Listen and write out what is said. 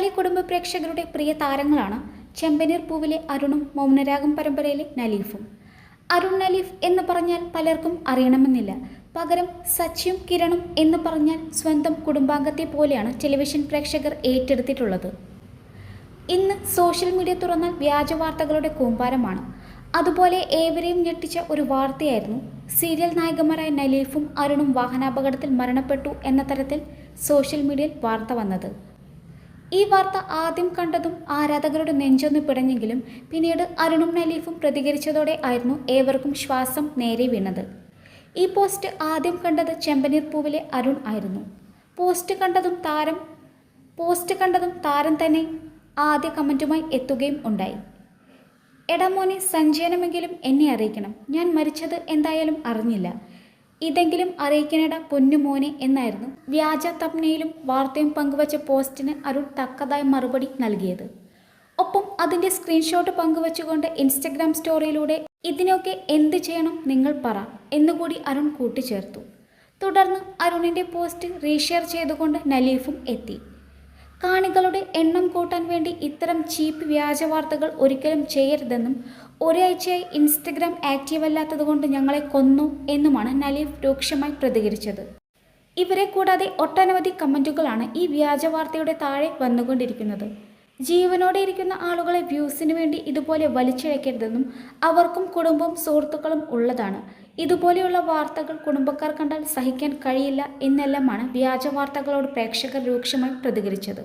മലയാളി കുടുംബ പ്രേക്ഷകരുടെ പ്രിയ താരങ്ങളാണ് ചെമ്പനീർ പൂവിലെ അരുണും മൗനരാഗം പരമ്പരയിലെ നലീഫും. അരുൺ നലീഫ് എന്ന് പറഞ്ഞാൽ പലർക്കും അറിയണമെന്നില്ല. പകരം സച്ചിയും കിരണും എന്ന് പറഞ്ഞാൽ സ്വന്തം കുടുംബാംഗത്തെ പോലെയാണ് ടെലിവിഷൻ പ്രേക്ഷകർ ഏറ്റെടുത്തിട്ടുള്ളത്. ഇന്ന് സോഷ്യൽ മീഡിയ തുറന്നാൽ വ്യാജ വാർത്തകളുടെ കൂമ്പാരമാണ്. അതുപോലെ ഏവരെയും ഞെട്ടിച്ച ഒരു വാർത്തയായിരുന്നു. സീരിയൽ നായകന്മാരായ നലീഫും അരുണും വാഹനാപകടത്തിൽ മരണപ്പെട്ടു എന്ന തരത്തിൽ സോഷ്യൽ മീഡിയയിൽ വാർത്ത വന്നത്. ഈ വാർത്ത ആദ്യം കണ്ടതും ആരാധകരുടെ നെഞ്ചൊന്ന് പിടഞ്ഞെങ്കിലും പിന്നീട് അരുണും നലീഫും പ്രതികരിച്ചതോടെ ആയിരുന്നു ഏവർക്കും ശ്വാസം നേരെ വീണത്. ഈ പോസ്റ്റ് ആദ്യം കണ്ടത് ചെമ്പനീർ പൂവിലെ അരുൺ ആയിരുന്നു. പോസ്റ്റ് കണ്ടതും താരം പോസ്റ്റ് കണ്ടതും താരം തന്നെ ആദ്യ കമന്റുമായി എത്തുകയും ഉണ്ടായി. എടാ സഞ്ചയനമെങ്കിലും എന്നെ അറിയിക്കണം. ഞാൻ മരിച്ചത് എന്തായാലും അറിഞ്ഞില്ല. ഇതെങ്കിലും അറിയിക്കണട പൊന്നുമോനെ എന്നായിരുന്നു. വ്യാജ തപ്നയിലും വാർത്തയും പങ്കുവച്ച പോസ്റ്റിന് അരുൺ തക്കതായ മറുപടി നൽകിയത്. ഒപ്പം അതിന്റെ സ്ക്രീൻഷോട്ട് പങ്കുവച്ചുകൊണ്ട് ഇൻസ്റ്റഗ്രാം സ്റ്റോറിയിലൂടെ ഇതിനൊക്കെ എന്ത് ചെയ്യണം നിങ്ങൾ പറ എന്നുകൂടി അരുൺ കൂട്ടിച്ചേർത്തു. തുടർന്ന് അരുണിന്റെ പോസ്റ്റ് റീഷെയർ ചെയ്തുകൊണ്ട് നലീഫും എത്തി. കാണികളുടെ എണ്ണം കൂട്ടാൻ വേണ്ടി ഇത്തരം ചീപ്പ് വ്യാജ വാർത്തകൾ ഒരിക്കലും ചെയ്യരുതെന്നും ഒരാഴ്ചയായി ഇൻസ്റ്റഗ്രാം ആക്റ്റീവ് അല്ലാത്തതുകൊണ്ട് ഞങ്ങളെ കൊന്നു എന്നുമാണ് നലീഫ് രൂക്ഷമായി പ്രതികരിച്ചത്. ഇവരെ കൂടാതെ ഒട്ടനവധി കമന്റുകളാണ് ഈ വ്യാജ വാർത്തയുടെ താഴെ വന്നുകൊണ്ടിരിക്കുന്നത്. ജീവനോടെ ഇരിക്കുന്ന ആളുകളെ വ്യൂസിന് വേണ്ടി ഇതുപോലെ വലിച്ചിഴക്കരുതെന്നും അവർക്കും കുടുംബവും സുഹൃത്തുക്കളും ഉള്ളതാണ്. ഇതുപോലെയുള്ള വാർത്തകൾ കുടുംബക്കാർ കണ്ടാൽ സഹിക്കാൻ കഴിയില്ല എന്നെല്ലാമാണ് വ്യാജ വാർത്തകളോട് പ്രേക്ഷകർ രൂക്ഷമായി പ്രതികരിച്ചത്.